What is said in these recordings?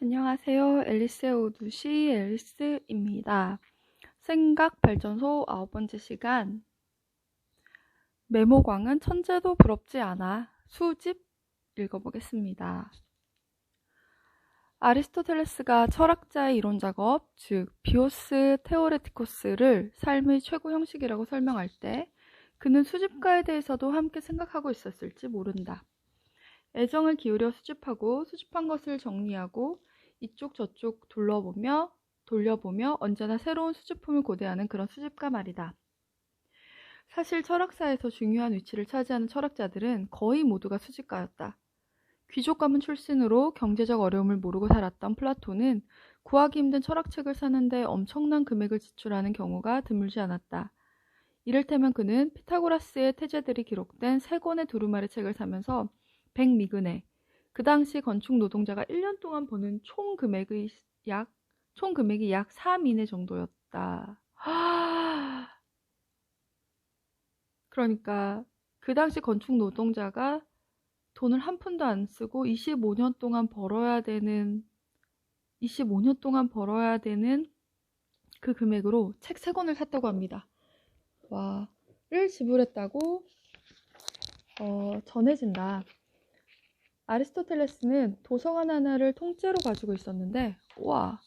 안녕하세요. 앨리스의 오두시 앨리스입니다. 생각 발전소 아홉 번째 시간. 메모광은 천재도 부럽지 않아. 수집 읽어보겠습니다. 아리스토텔레스가 철학자의 이론 작업, 즉 비오스 테오레티코스를 삶의 최고 형식이라고 설명할 때 그는 수집가에 대해서도 함께 생각하고 있었을지 모른다. 애정을 기울여 수집하고 수집한 것을 정리하고 이쪽 저쪽 둘러보며 돌려보며 언제나 새로운 수집품을 고대하는 그런 수집가 말이다. 사실 철학사에서 중요한 위치를 차지하는 철학자들은 거의 모두가 수집가였다. 귀족 가문 출신으로 경제적 어려움을 모르고 살았던 플라톤은 구하기 힘든 철학책을 사는데 엄청난 금액을 지출하는 경우가 드물지 않았다. 이를테면 그는 피타고라스의 태제들이 기록된 세 권의 두루마리 책을 사면서 100미근에 그 당시 건축 노동자가 1년 동안 버는 총 금액의 약, 총 금액이 약 3이내 정도였다. 그러니까 그 당시 건축 노동자가 돈을 한 푼도 안 쓰고 25년 동안 벌어야 되는 25년 동안 벌어야 되는 그 금액으로 책 3권을 샀다고 합니다. 와,를 지불했다고 어, 전해진다. 아리스토텔레스는 도서관 하나를 통째로 가지고 있었는데, 와,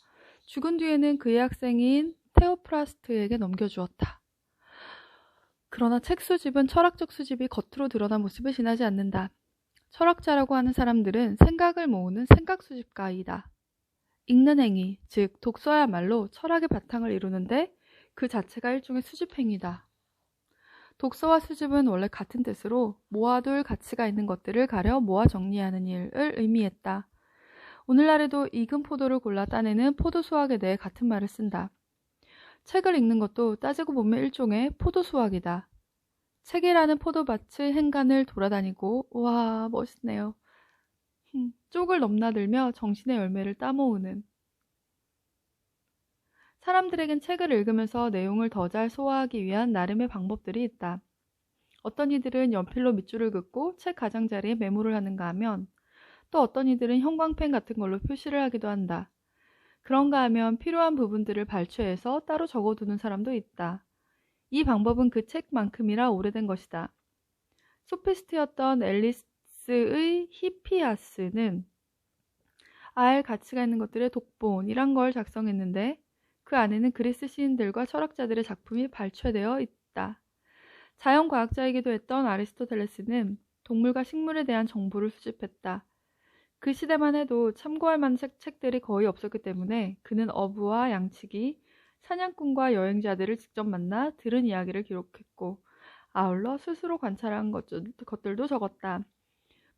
죽은 뒤에는 그의 학생인 테오프라스트에게 넘겨주었다. 그러나 책 수집은 철학적 수집이 겉으로 드러난 모습을 지나지 않는다. 철학자라고 하는 사람들은 생각을 모으는 생각 수집가이다. 읽는 행위, 즉 독서야말로 철학의 바탕을 이루는데 그 자체가 일종의 수집행위다. 독서와 수집은 원래 같은 뜻으로 모아둘 가치가 있는 것들을 가려 모아 정리하는 일을 의미했다. 오늘날에도 익은 포도를 골라 따내는 포도 수확에 대해 같은 말을 쓴다. 책을 읽는 것도 따지고 보면 일종의 포도 수확이다. 책이라는 포도밭의 행간을 돌아다니고 와 멋있네요. 쪽을 넘나들며 정신의 열매를 따모으는 사람들에겐 책을 읽으면서 내용을 더 잘 소화하기 위한 나름의 방법들이 있다. 어떤 이들은 연필로 밑줄을 긋고 책 가장자리에 메모를 하는가 하면 또 어떤 이들은 형광펜 같은 걸로 표시를 하기도 한다. 그런가 하면 필요한 부분들을 발췌해서 따로 적어두는 사람도 있다. 이 방법은 그 책만큼이라 오래된 것이다. 소피스트였던 앨리스의 히피아스는 알 가치가 있는 것들의 독본이란 걸 작성했는데 그 안에는 그리스 시인들과 철학자들의 작품이 발췌되어 있다. 자연과학자이기도 했던 아리스토텔레스는 동물과 식물에 대한 정보를 수집했다. 그 시대만 해도 참고할 만한 책들이 거의 없었기 때문에 그는 어부와 양치기, 사냥꾼과 여행자들을 직접 만나 들은 이야기를 기록했고 아울러 스스로 관찰한 것들도 적었다.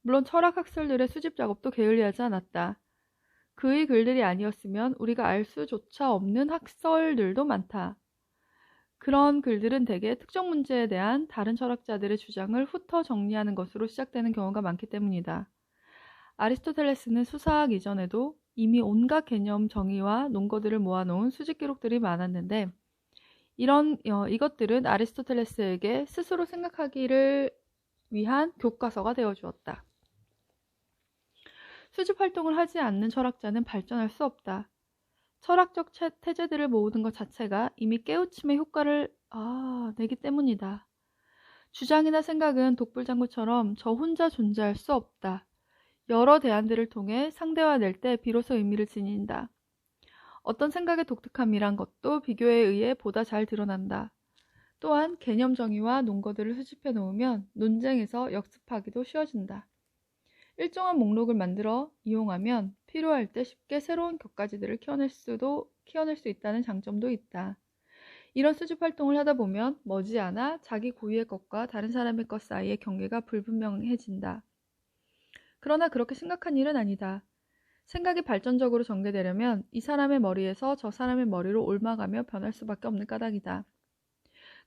물론 철학학설들의 수집 작업도 게을리하지 않았다. 그의 글들이 아니었으면 우리가 알 수조차 없는 학설들도 많다. 그런 글들은 대개 특정 문제에 대한 다른 철학자들의 주장을 훑어 정리하는 것으로 시작되는 경우가 많기 때문이다. 아리스토텔레스는 수사학 이전에도 이미 온갖 개념 정의와 논거들을 모아놓은 수직 기록들이 많았는데 이런 어, 이것들은 아리스토텔레스에게 스스로 생각하기를 위한 교과서가 되어 주었다. 수집 활동을 하지 않는 철학자는 발전할 수 없다. 철학적 태제들을 모으는 것 자체가 이미 깨우침의 효과를 아, 내기 때문이다. 주장이나 생각은 독불장구처럼 저 혼자 존재할 수 없다. 여러 대안들을 통해 상대화될 때 비로소 의미를 지닌다. 어떤 생각의 독특함이란 것도 비교에 의해 보다 잘 드러난다. 또한 개념 정의와 논거들을 수집해 놓으면 논쟁에서 역습하기도 쉬워진다. 일정한 목록을 만들어 이용하면 필요할 때 쉽게 새로운 격가지들을 키워낼 수도 키워낼 수 있다는 장점도 있다. 이런 수집 활동을 하다 보면 머지않아 자기 고유의 것과 다른 사람의 것 사이의 경계가 불분명해진다. 그러나 그렇게 심각한 일은 아니다. 생각이 발전적으로 전개되려면 이 사람의 머리에서 저 사람의 머리로 옮아가며 변할 수밖에 없는 까닭이다.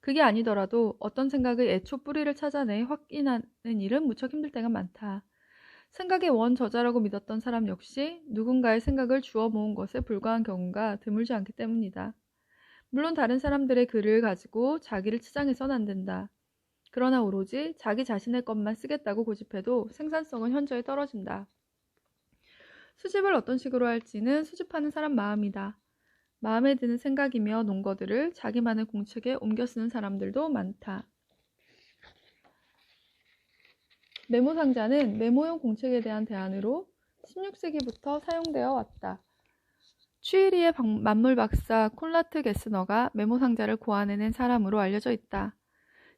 그게 아니더라도 어떤 생각의 애초 뿌리를 찾아내 확인하는 일은 무척 힘들 때가 많다. 생각의 원 저자라고 믿었던 사람 역시 누군가의 생각을 주워 모은 것에 불과한 경우가 드물지 않기 때문이다. 물론 다른 사람들의 글을 가지고 자기를 치장해선 안 된다. 그러나 오로지 자기 자신의 것만 쓰겠다고 고집해도 생산성은 현저히 떨어진다. 수집을 어떤 식으로 할지는 수집하는 사람 마음이다. 마음에 드는 생각이며 논거들을 자기만의 공책에 옮겨 쓰는 사람들도 많다. 메모 상자는 메모용 공책에 대한 대안으로 16세기부터 사용되어 왔다. 취리의 만물 박사 콜라트 게스너가 메모 상자를 고안해낸 사람으로 알려져 있다.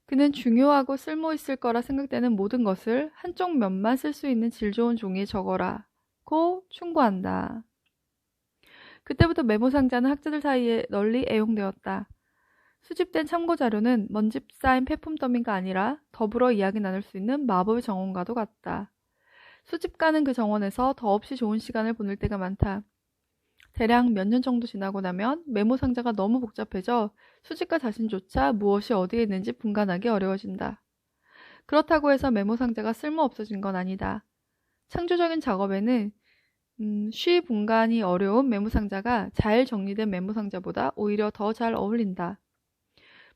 그는 중요하고 쓸모 있을 거라 생각되는 모든 것을 한쪽 면만 쓸 수 있는 질 좋은 종이에 적어라고 충고한다. 그때부터 메모 상자는 학자들 사이에 널리 애용되었다. 수집된 참고 자료는 먼지 쌓인 폐품 더미가 아니라 더불어 이야기 나눌 수 있는 마법의 정원과도 같다. 수집가는 그 정원에서 더없이 좋은 시간을 보낼 때가 많다. 대략 몇 년 정도 지나고 나면 메모 상자가 너무 복잡해져 수집가 자신조차 무엇이 어디에 있는지 분간하기 어려워진다. 그렇다고 해서 메모 상자가 쓸모 없어진 건 아니다. 창조적인 작업에는 음, 쉬 분간이 어려운 메모 상자가 잘 정리된 메모 상자보다 오히려 더 잘 어울린다.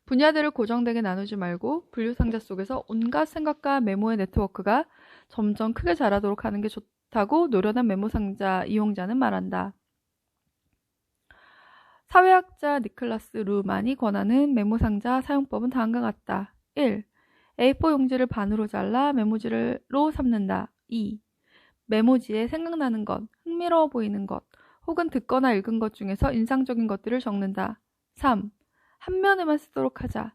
분야들을 고정되게 나누지 말고 분류 상자 속에서 온갖 생각과 메모의 네트워크가 점점 크게 자라도록 하는 게 좋다고 노련한 메모 상자 이용자는 말한다. 사회학자 니클라스 루만이 권하는 메모 상자 사용법은 다음과 같다. 1. A4 용지를 반으로 잘라 메모지로 삼는다. 2. 메모지에 생각나는 것, 흥미로워 보이는 것, 혹은 듣거나 읽은 것 중에서 인상적인 것들을 적는다. 3. 한 면에만 쓰도록 하자.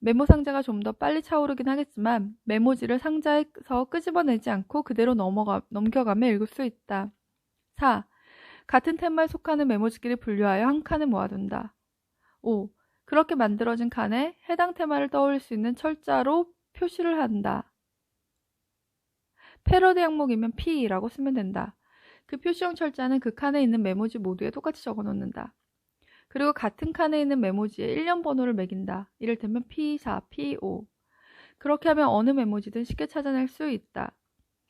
메모 상자가 좀 더 빨리 차오르긴 하겠지만 메모지를 상자에서 끄집어내지 않고 그대로 넘어가, 넘겨가며 읽을 수 있다. 4. 같은 테마에 속하는 메모지끼리 분류하여 한 칸에 모아둔다. 5. 그렇게 만들어진 칸에 해당 테마를 떠올릴 수 있는 철자로 표시를 한다. 패러디 항목이면 P라고 쓰면 된다. 그 표시용 철자는 그 칸에 있는 메모지 모두에 똑같이 적어 놓는다. 그리고 같은 칸에 있는 메모지에 1년 번호를 매긴다. 이를테면 P4, P5. 그렇게 하면 어느 메모지든 쉽게 찾아낼 수 있다.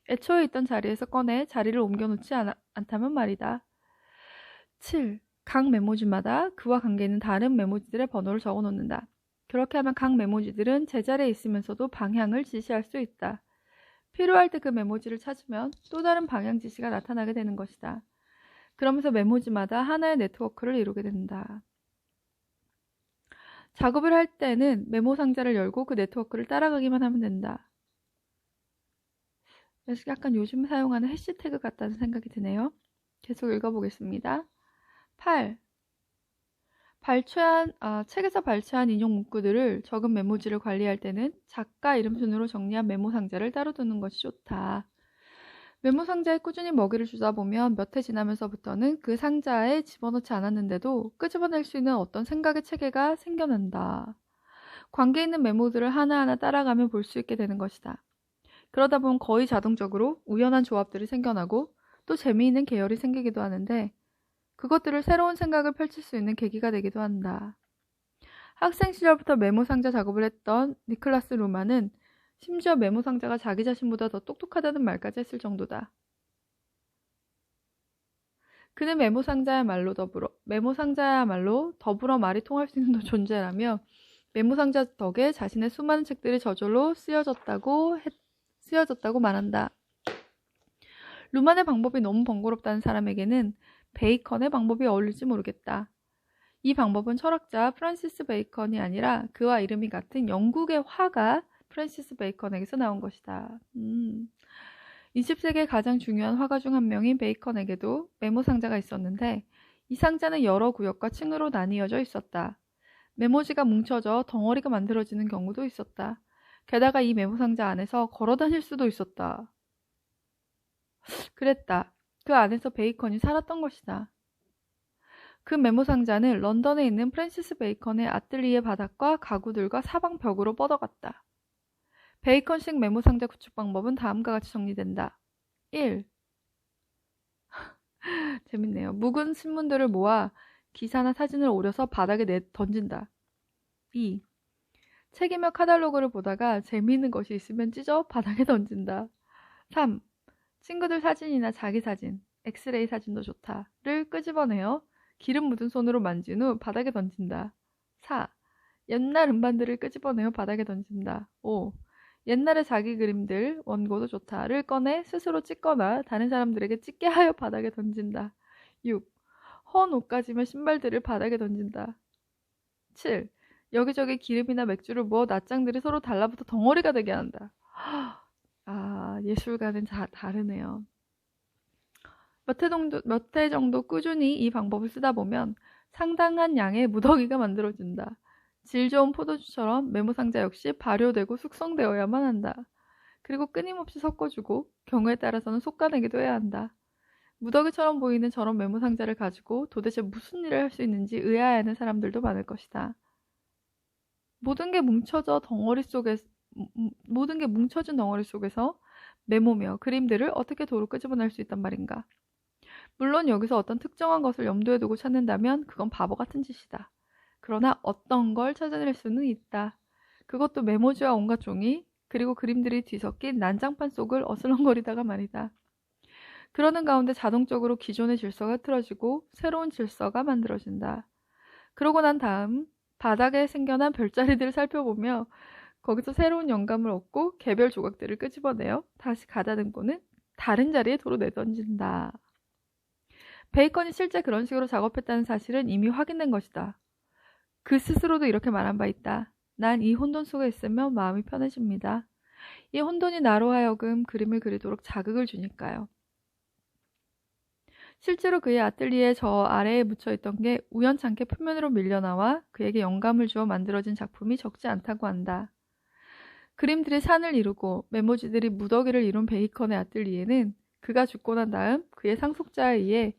애초에 있던 자리에서 꺼내 자리를 옮겨놓지 않, 않다면 말이다. 7. 각 메모지마다 그와 관계있는 다른 메모지들의 번호를 적어 놓는다. 그렇게 하면 각 메모지들은 제자리에 있으면서도 방향을 지시할 수 있다. 필요할 때 그 메모지를 찾으면 또 다른 방향 지시가 나타나게 되는 것이다. 그러면서 메모지마다 하나의 네트워크를 이루게 된다. 작업을 할 때는 메모 상자를 열고 그 네트워크를 따라가기만 하면 된다. 약간 요즘 사용하는 해시태그 같다는 생각이 드네요. 계속 읽어보겠습니다. 8. 발췌한, 아, 책에서 발췌한 인용 문구들을 적은 메모지를 관리할 때는 작가 이름 순으로 정리한 메모 상자를 따로 두는 것이 좋다. 메모 상자에 꾸준히 먹이를 주다 보면 몇 해 지나면서부터는 그 상자에 집어넣지 않았는데도 끄집어낼 수 있는 어떤 생각의 체계가 생겨난다. 관계 있는 메모들을 하나하나 따라가며 볼 수 있게 되는 것이다. 그러다 보면 거의 자동적으로 우연한 조합들이 생겨나고 또 재미있는 계열이 생기기도 하는데 그것들을 새로운 생각을 펼칠 수 있는 계기가 되기도 한다. 학생 시절부터 메모 상자 작업을 했던 니클라스 루마는 심지어 메모 상자가 자기 자신보다 더 똑똑하다는 말까지 했을 정도다. 그는 메모 상자야말로 더불어 메모 상자야말로 더불어 말이 통할 수 있는 존재라며 메모 상자 덕에 자신의 수많은 책들이 저절로 쓰여졌다고 했, 쓰여졌다고 말한다. 루만의 방법이 너무 번거롭다는 사람에게는 베이컨의 방법이 어울릴지 모르겠다. 이 방법은 철학자 프란시스 베이컨이 아니라 그와 이름이 같은 영국의 화가 프란시스 베이컨에게서 나온 것이다. 음. 20세기의 가장 중요한 화가 중 한 명인 베이컨에게도 메모 상자가 있었는데 이 상자는 여러 구역과 층으로 나뉘어져 있었다. 메모지가 뭉쳐져 덩어리가 만들어지는 경우도 있었다. 게다가 이 메모 상자 안에서 걸어 다닐 수도 있었다. 그랬다. 그 안에서 베이컨이 살았던 것이다. 그 메모 상자는 런던에 있는 프랜시스 베이컨의 아틀리에 바닥과 가구들과 사방 벽으로 뻗어갔다. 베이컨식 메모 상자 구축 방법은 다음과 같이 정리된다. 1. 재밌네요. 묵은 신문들을 모아 기사나 사진을 오려서 바닥에 내 던진다. 2. 책이며 카탈로그를 보다가 재미있는 것이 있으면 찢어 바닥에 던진다. 3. 친구들 사진이나 자기 사진, 엑스레이 사진도 좋다를 끄집어내어 기름 묻은 손으로 만진 후 바닥에 던진다. 4. 옛날 음반들을 끄집어내어 바닥에 던진다. 5. 옛날에 자기 그림들, 원고도 좋다를 꺼내 스스로 찍거나 다른 사람들에게 찍게 하여 바닥에 던진다. 6. 헌 옷가지며 신발들을 바닥에 던진다. 7. 여기저기 기름이나 맥주를 부어 낯장들이 서로 달라붙어 덩어리가 되게 한다. 아, 예술가는 다 다르네요. 몇 해 정도, 몇 해 정도 꾸준히 이 방법을 쓰다 보면 상당한 양의 무더기가 만들어진다. 질 좋은 포도주처럼 메모상자 역시 발효되고 숙성되어야만 한다. 그리고 끊임없이 섞어주고 경우에 따라서는 솎아내기도 해야 한다. 무더기처럼 보이는 저런 메모상자를 가지고 도대체 무슨 일을 할 수 있는지 의아해하는 사람들도 많을 것이다. 모든 게 뭉쳐져 덩어리 속에 모든 게 뭉쳐진 덩어리 속에서 메모며 그림들을 어떻게 도로 끄집어낼 수 있단 말인가. 물론 여기서 어떤 특정한 것을 염두에 두고 찾는다면 그건 바보 같은 짓이다. 그러나 어떤 걸 찾아낼 수는 있다. 그것도 메모지와 온갖 종이, 그리고 그림들이 뒤섞인 난장판 속을 어슬렁거리다가 말이다. 그러는 가운데 자동적으로 기존의 질서가 틀어지고 새로운 질서가 만들어진다. 그러고 난 다음 바닥에 생겨난 별자리들을 살펴보며 거기서 새로운 영감을 얻고 개별 조각들을 끄집어내어 다시 가다듬고는 다른 자리에 도로 내던진다. 베이컨이 실제 그런 식으로 작업했다는 사실은 이미 확인된 것이다. 그 스스로도 이렇게 말한 바 있다. 난 이 혼돈 속에 있으면 마음이 편해집니다. 이 혼돈이 나로 하여금 그림을 그리도록 자극을 주니까요. 실제로 그의 아틀리에 저 아래에 묻혀 있던 게 우연찮게 표면으로 밀려나와 그에게 영감을 주어 만들어진 작품이 적지 않다고 한다. 그림들이 산을 이루고 메모지들이 무더기를 이룬 베이컨의 아틀리에는 그가 죽고 난 다음 그의 상속자에 의해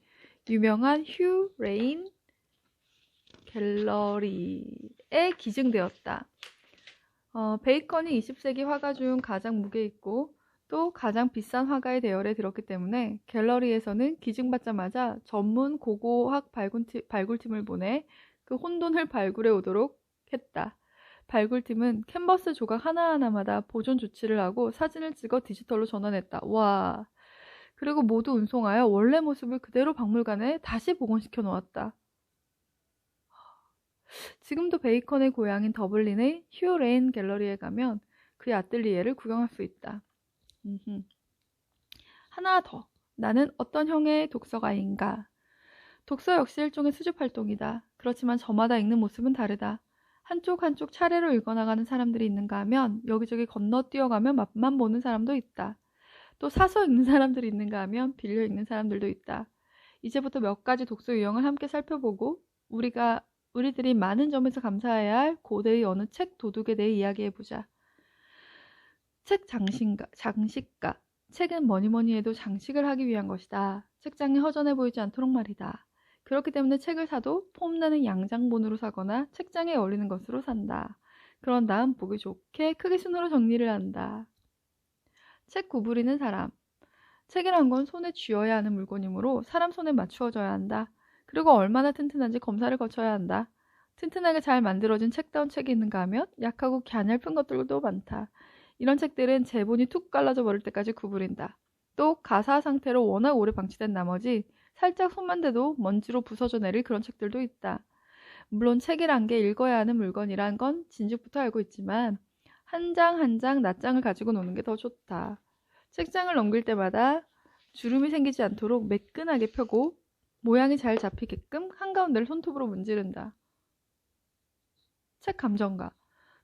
유명한 휴 레인 갤러리에 기증되었다. 어, 베이컨이 20세기 화가 중 가장 무게 있고 또 가장 비싼 화가의 대열에 들었기 때문에 갤러리에서는 기증받자마자 전문 고고학 발굴팀, 발굴팀 을 보내 그 혼돈을 발굴해 오도록 했다. 발굴팀은 캔버스 조각 하나하나마다 보존 조치를 하고 사진을 찍어 디지털로 전환했다. 와. 그리고 모두 운송하여 원래 모습을 그대로 박물관에 다시 복원시켜 놓았다. 지금도 베이컨의 고향인 더블린의 휴 레인 갤러리에 가면 그의 아틀리에를 구경할 수 있다. 하나 더. 나는 어떤 형의 독서가인가? 독서 역시 일종의 수집 활동이다. 그렇지만 저마다 읽는 모습은 다르다. 한쪽 한쪽 차례로 읽어나가는 사람들이 있는가 하면 여기저기 건너뛰어가며 맛만 보는 사람도 있다. 또 사서 읽는 사람들이 있는가 하면 빌려 읽는 사람들도 있다. 이제부터 몇 가지 독서 유형을 함께 살펴보고 우리가 우리들이 많은 점에서 감사해야 할 고대의 어느 책 도둑에 대해 이야기해보자. 책 장신가, 장식가. 책은 뭐니 뭐니 해도 장식을 하기 위한 것이다. 책장이 허전해 보이지 않도록 말이다. 그렇기 때문에 책을 사도 폼나는 양장본으로 사거나 책장에 어울리는 것으로 산다. 그런 다음 보기 좋게 크게 순으로 정리를 한다. 책 구부리는 사람. 책이란 건 손에 쥐어야 하는 물건이므로 사람 손에 맞추어져야 한다. 그리고 얼마나 튼튼한지 검사를 거쳐야 한다. 튼튼하게 잘 만들어진 책다운 책이 있는가 하면 약하고 갸냘픈 것들도 많다. 이런 책들은 제본이 툭 갈라져 버릴 때까지 구부린다. 또 가사 상태로 워낙 오래 방치된 나머지 살짝 손만 대도 먼지로 부서져 내릴 그런 책들도 있다. 물론 책이란 게 읽어야 하는 물건이란 건 진즉부터 알고 있지만 한 장 한 장 낱장을 가지고 노는 게 더 좋다. 책장을 넘길 때마다 주름이 생기지 않도록 매끈하게 펴고 모양이 잘 잡히게끔 한가운데를 손톱으로 문지른다. 책 감정가.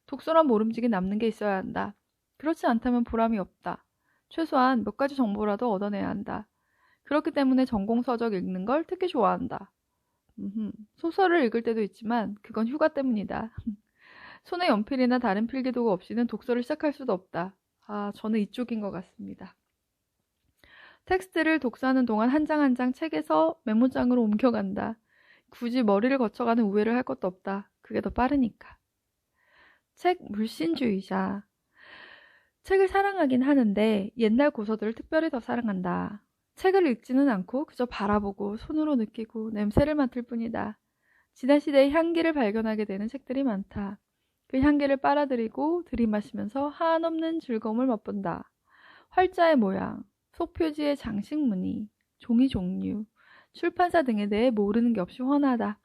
독서란 모름지기 남는 게 있어야 한다. 그렇지 않다면 보람이 없다. 최소한 몇 가지 정보라도 얻어내야 한다. 그렇기 때문에 전공 서적 읽는 걸 특히 좋아한다. 음흠. 소설을 읽을 때도 있지만 그건 휴가 때문이다. 손에 연필이나 다른 필기도구 없이는 독서를 시작할 수도 없다. 아, 저는 이쪽인 것 같습니다. 텍스트를 독서하는 동안 한 장 한 장 책에서 메모장으로 옮겨간다. 굳이 머리를 거쳐가는 우회를 할 것도 없다. 그게 더 빠르니까. 책 물신주의자. 책을 사랑하긴 하는데 옛날 고서들을 특별히 더 사랑한다. 책을 읽지는 않고 그저 바라보고 손으로 느끼고 냄새를 맡을 뿐이다. 지난 시대의 향기를 발견하게 되는 책들이 많다. 그 향기를 빨아들이고 들이마시면서 한없는 즐거움을 맛본다. 활자의 모양, 속표지의 장식 무늬, 종이 종류, 출판사 등에 대해 모르는 게 없이 훤하다.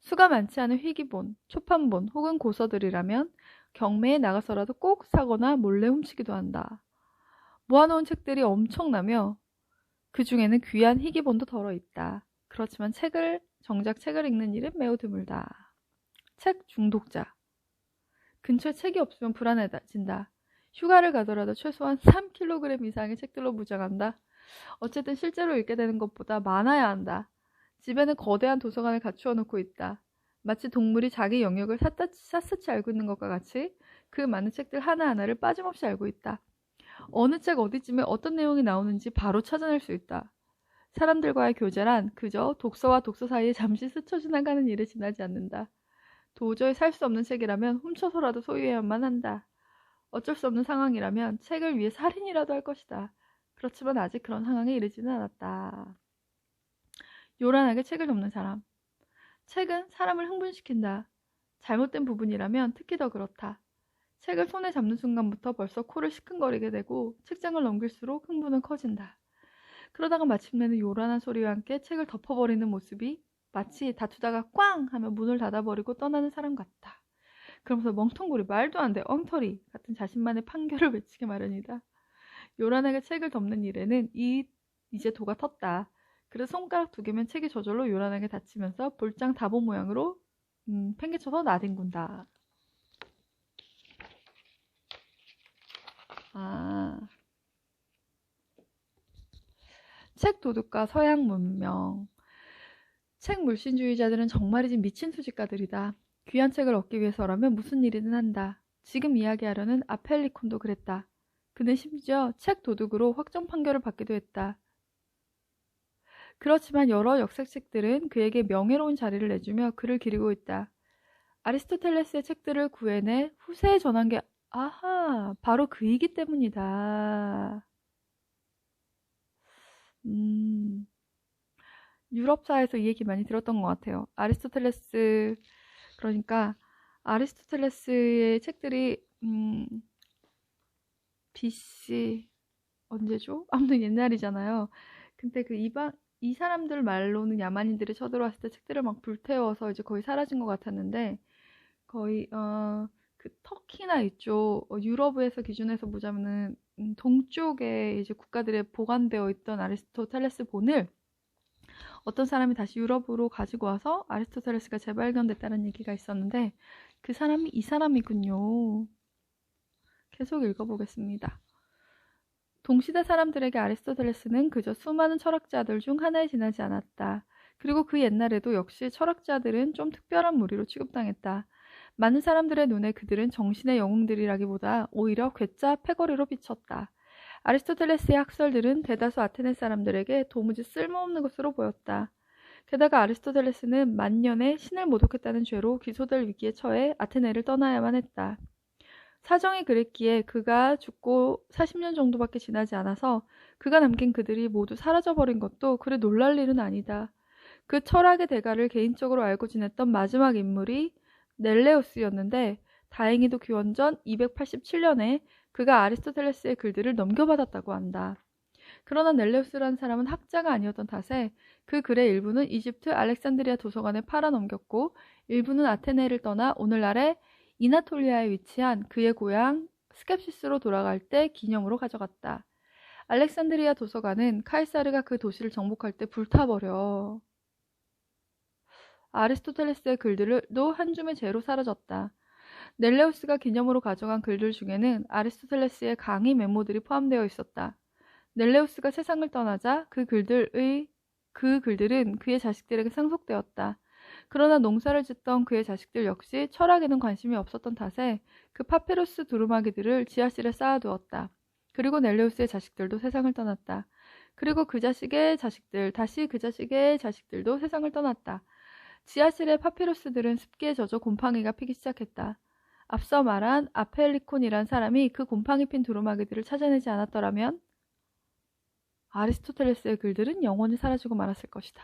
수가 많지 않은 희귀본, 초판본 혹은 고서들이라면 경매에 나가서라도 꼭 사거나 몰래 훔치기도 한다. 모아놓은 책들이 엄청나며 그 중에는 귀한 희귀본도 덜어 있다. 그렇지만 책을 정작 책을 읽는 일은 매우 드물다. 책 중독자. 근처에 책이 없으면 불안해진다. 휴가를 가더라도 최소한 3kg 이상의 책들로 무장한다. 어쨌든 실제로 읽게 되는 것보다 많아야 한다. 집에는 거대한 도서관을 갖추어 놓고 있다. 마치 동물이 자기 영역을 샅샅이 알고 있는 것과 같이 그 많은 책들 하나하나를 빠짐없이 알고 있다. 어느 책 어디쯤에 어떤 내용이 나오는지 바로 찾아낼 수 있다. 사람들과의 교제란 그저 독서와 독서 사이에 잠시 스쳐 지나가는 일에 지나지 않는다. 도저히 살 수 없는 책이라면 훔쳐서라도 소유해야만 한다. 어쩔 수 없는 상황이라면 책을 위해 살인이라도 할 것이다. 그렇지만 아직 그런 상황에 이르지는 않았다. 요란하게 책을 덮는 사람. 책은 사람을 흥분시킨다. 잘못된 부분이라면 특히 더 그렇다. 책을 손에 잡는 순간부터 벌써 코를 시큰거리게 되고 책장을 넘길수록 흥분은 커진다. 그러다가 마침내는 요란한 소리와 함께 책을 덮어버리는 모습이 마치 다투다가 꽝 하며 문을 닫아버리고 떠나는 사람 같다. 그러면서 멍텅구리 말도 안 돼 엉터리 같은 자신만의 판결을 외치게 마련이다. 요란하게 책을 덮는 일에는 이 이제 도가 텄다. 그래서 손가락 두 개면 책이 저절로 요란하게 닫히면서 볼장 다보 모양으로 음, 팽개쳐서 나뒹군다. 아. 책 도둑과 서양 문명. 책 물신주의자들은 정말이지 미친 수집가들이다. 귀한 책을 얻기 위해서라면 무슨 일이든 한다. 지금 이야기하려는 아펠리콘도 그랬다. 그는 심지어 책 도둑으로 확정 판결을 받기도 했다. 그렇지만 여러 역사책들은 그에게 명예로운 자리를 내주며 그를 기리고 있다. 아리스토텔레스의 책들을 구해내 후세에 전한 게 아하 바로 그이기 때문이다. 음, 유럽사에서 이 얘기 많이 들었던 것 같아요. 아리스토텔레스 그러니까 아리스토텔레스의 책들이 음, BC 언제죠? 아무튼 옛날이잖아요. 근데 그 이방 이 사람들 말로는 야만인들이 쳐들어왔을 때 책들을 막 불태워서 이제 거의 사라진 것 같았는데 거의 어, 그 터키나 이쪽 어, 유럽에서 기준에서 보자면은 음, 동쪽에 이제 국가들에 보관되어 있던 아리스토텔레스 본을 어떤 사람이 다시 유럽으로 가지고 와서 아리스토텔레스가 재발견됐다는 얘기가 있었는데 그 사람이 이 사람이군요. 계속 읽어보겠습니다. 동시대 사람들에게 아리스토텔레스는 그저 수많은 철학자들 중 하나에 지나지 않았다. 그리고 그 옛날에도 역시 철학자들은 좀 특별한 무리로 취급당했다. 많은 사람들의 눈에 그들은 정신의 영웅들이라기보다 오히려 괴짜 패거리로 비쳤다. 아리스토텔레스의 학설들은 대다수 아테네 사람들에게 도무지 쓸모없는 것으로 보였다. 게다가 아리스토텔레스는 만년에 신을 모독했다는 죄로 기소될 위기에 처해 아테네를 떠나야만 했다. 사정이 그랬기에 그가 죽고 40년 정도밖에 지나지 않아서 그가 남긴 그들이 모두 사라져버린 것도 그리 놀랄 일은 아니다. 그 철학의 대가를 개인적으로 알고 지냈던 마지막 인물이 넬레우스였는데 다행히도 기원전 287년에 그가 아리스토텔레스의 글들을 넘겨받았다고 한다. 그러나 넬레우스라는 사람은 학자가 아니었던 탓에 그 글의 일부는 이집트 알렉산드리아 도서관에 팔아넘겼고 일부는 아테네를 떠나 오늘날의 이나톨리아에 위치한 그의 고향 스캡시스로 돌아갈 때 기념으로 가져갔다. 알렉산드리아 도서관은 카이사르가 그 도시를 정복할 때 불타버려. 아리스토텔레스의 글들도 한 줌의 재로 사라졌다. 넬레우스가 기념으로 가져간 글들 중에는 아리스토텔레스의 강의 메모들이 포함되어 있었다. 넬레우스가 세상을 떠나자 그 글들의 그 글들은 그의 자식들에게 상속되었다. 그러나 농사를 짓던 그의 자식들 역시 철학에는 관심이 없었던 탓에 그 파피루스 두루마기들을 지하실에 쌓아두었다. 그리고 넬레우스의 자식들도 세상을 떠났다. 그리고 그 자식의 자식들, 다시 그 자식의 자식들도 세상을 떠났다. 지하실의 파피루스들은 습기에 젖어 곰팡이가 피기 시작했다. 앞서 말한 아펠리콘이란 사람이 그 곰팡이 핀 두루마기들을 찾아내지 않았더라면 아리스토텔레스의 글들은 영원히 사라지고 말았을 것이다.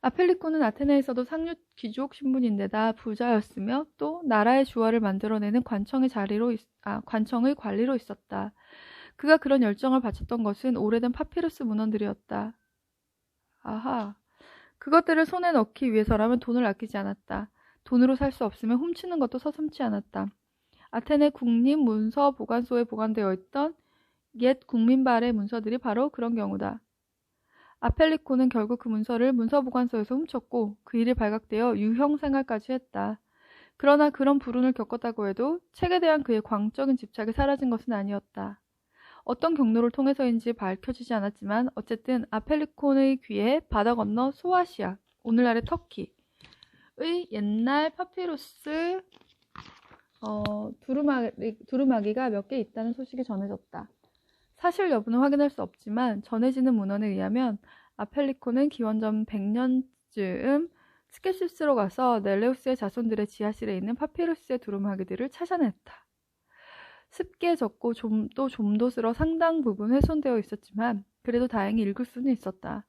아펠리콘은 아테네에서도 상류 귀족 신분인데다 부자였으며 또 나라의 주화를 만들어내는 관청의 자리로 아, 관청의 관리로 있었다. 그가 그런 열정을 바쳤던 것은 오래된 파피루스 문헌들이었다. 아하. 그것들을 손에 넣기 위해서라면 돈을 아끼지 않았다. 돈으로 살 수 없으면 훔치는 것도 서슴지 않았다. 아테네 국립 문서 보관소에 보관되어 있던 옛 국민발의 문서들이 바로 그런 경우다. 아펠리코는 결국 그 문서를 문서보관소에서 훔쳤고 그 일이 발각되어 유형 생활까지 했다. 그러나 그런 불운을 겪었다고 해도 책에 대한 그의 광적인 집착이 사라진 것은 아니었다. 어떤 경로를 통해서인지 밝혀지지 않았지만 어쨌든 아펠리콘의 귀에 바다 건너 소아시아, 오늘날의 터키 의 옛날 파피루스 어, 두루마기, 두루마기가 몇 개 있다는 소식이 전해졌다. 사실 여부는 확인할 수 없지만 전해지는 문헌에 의하면 아펠리코는 기원전 100년쯤 스케시스로 가서 넬레우스의 자손들의 지하실에 있는 파피루스의 두루마기들을 찾아냈다. 습기에 젖고 좀, 또 좀도스러 상당 부분 훼손되어 있었지만 그래도 다행히 읽을 수는 있었다.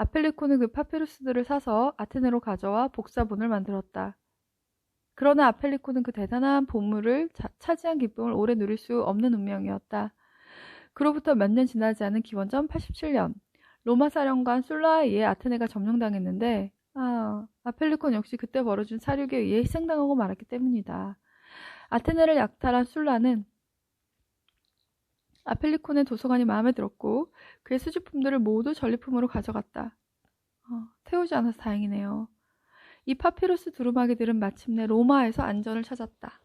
아펠리코는 그 파피루스들을 사서 아테네로 가져와 복사본을 만들었다. 그러나 아펠리코는 그 대단한 보물을 자, 차지한 기쁨을 오래 누릴 수 없는 운명이었다. 그로부터 몇 년 지나지 않은 기원전 87년 로마 사령관 술라에 의해 아테네가 점령당했는데 아, 아펠리콘 역시 그때 벌어진 사륙에 의해 희생당하고 말았기 때문이다. 아테네를 약탈한 술라는 아펠리콘의 도서관이 마음에 들었고 그의 수집품들을 모두 전리품으로 가져갔다. 어, 태우지 않아서 다행이네요. 이 파피루스 두루마기들은 마침내 로마에서 안전을 찾았다.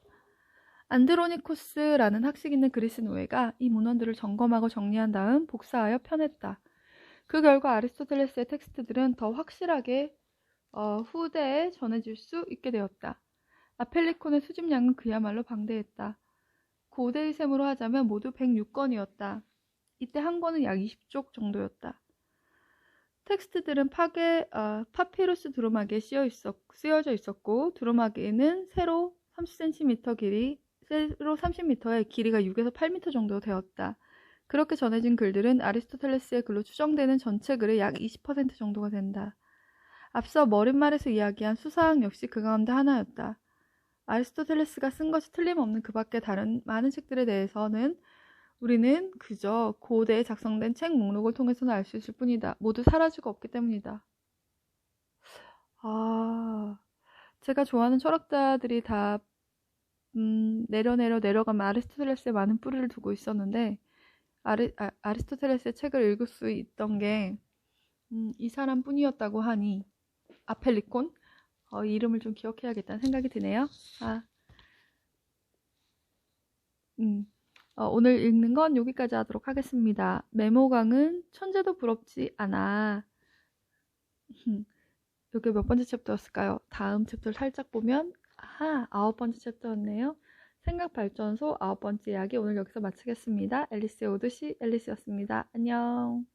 안드로니코스라는 학식 있는 그리스 노예가 이 문헌들을 점검하고 정리한 다음 복사하여 펴냈다. 그 결과 아리스토텔레스의 텍스트들은 더 확실하게 어, 후대에 전해질 수 있게 되었다. 아펠리콘의 수집량은 그야말로 방대했다. 고대의 셈으로 하자면 모두 106건이었다. 이때 한 권은 약 20쪽 정도였다. 텍스트들은 파게, 어, 파피루스 두루마기에 쓰여 있었, 쓰여져 있었고 두루마기는 세로 30cm 길이, 세로 30m의 길이가 6에서 8m 정도 되었다. 그렇게 전해진 글들은 아리스토텔레스의 글로 추정되는 전체 글의 약 20% 정도가 된다. 앞서 머릿말에서 이야기한 수사학 역시 그 가운데 하나였다. 아리스토텔레스가 쓴 것이 틀림없는 그 밖의 다른 많은 책들에 대해서는 우리는 그저 고대에 작성된 책 목록을 통해서는 알 수 있을 뿐이다. 모두 사라지고 없기 때문이다. 아, 제가 좋아하는 철학자들이 다 음, 내려 내려 내려가면 아리스토텔레스에 많은 뿌리를 두고 있었는데 아리, 아, 리스토텔레스의 책을 읽을 수 있던 게이 음, 사람뿐이었다고 하니 아펠리콘 어, 이름을 좀 기억해야겠다는 생각이 드네요. 아, 음, 어, 오늘 읽는 건 여기까지 하도록 하겠습니다. 메모강은 천재도 부럽지 않아. 이게 몇 번째 챕터였을까요? 다음 챕터를 살짝 보면 아하 아홉 번째 챕터였네요. 생각 발전소 아홉 번째 이야기 오늘 여기서 마치겠습니다. 앨리스의 오드시 앨리스였습니다. 안녕.